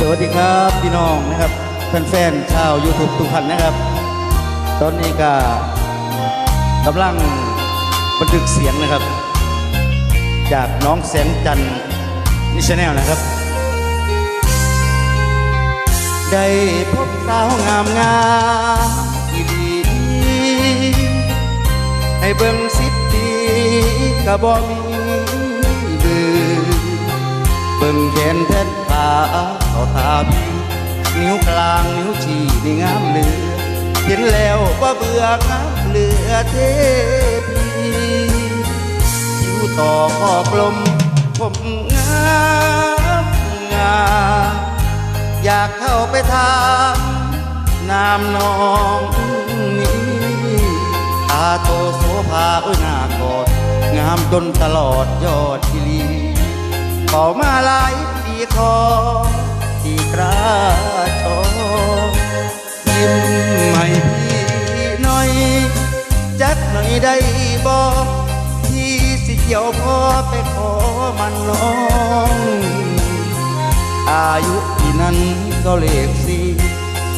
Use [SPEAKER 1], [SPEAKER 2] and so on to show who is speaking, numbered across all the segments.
[SPEAKER 1] สวัสดีครับพี่น้องนะครับแฟนๆชาว YouTube ทุกท่านนะครับ ตอนนี้ก็กำลังบันทึกเสียงนะครับ จากน้องแสงจันทร์นิชแนลนะครับ ได้พบสาวงามงามอีหลีให้เบิ่งสิบปีก็บ่มีเบือเบิ่งแขนแทนขาเขาทาพี่ นิ้วกลางนิ้วชี้นี่งามเหลือ เห็นแล้วว่าเบื่องามเหลือเทพีคิ้วต่อข้อกลมผมงามงามอยากเข้าไปถามนามน้องนี้ตาโตโสภาโอ้ยหน้ากอดงามจนตลอดยอดทีลีต่อมาหลายปีขอที่กระ จักหน่อยได้บอกที่สิเกี่ยวพอไปขอมันน้อง อายุที่นั้นก็เลขสี่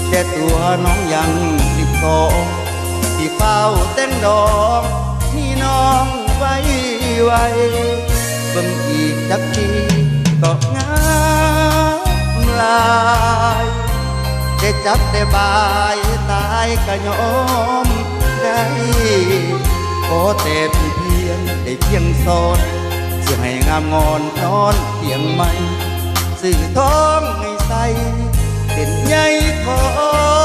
[SPEAKER 1] แต่ตัวน้องยังสิบสองที่เฝ้าแต่งดอกนี่น้องไว้ไว้เบิ่งอีกจักทีก็งามลายได้จับได้บายตายก็ยอม ขอแต่พี่เพียงได้เพียงสอนจะให้งามงอนนอนเพียงไม่สื่อท้องให้ใสเป็นใยของ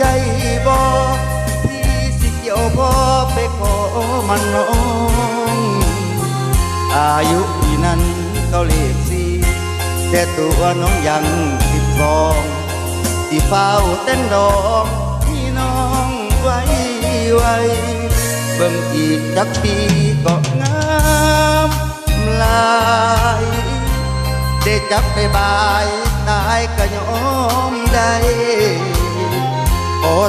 [SPEAKER 1] ได้บ่พี่สิเกี่ยวพอไปขอมันน้องอายุพี่นั้นก็เลขสี่แต่ตัวน้องยังสิบสองที่เฝ้าเต้นดอกพี่น้องไว้ไว้เบิ่งอีกจักปีก็งามลายได้จับได้บายตายก็ยอมได้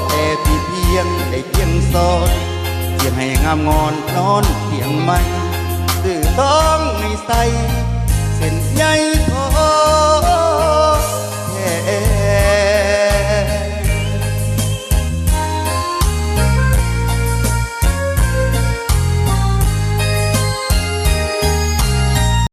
[SPEAKER 1] แต่พี่เพียงได้เพียงสอนเพียงให้งามงอนนอนเพียงไม่ตื่นต้องในใสเส้นใยทอ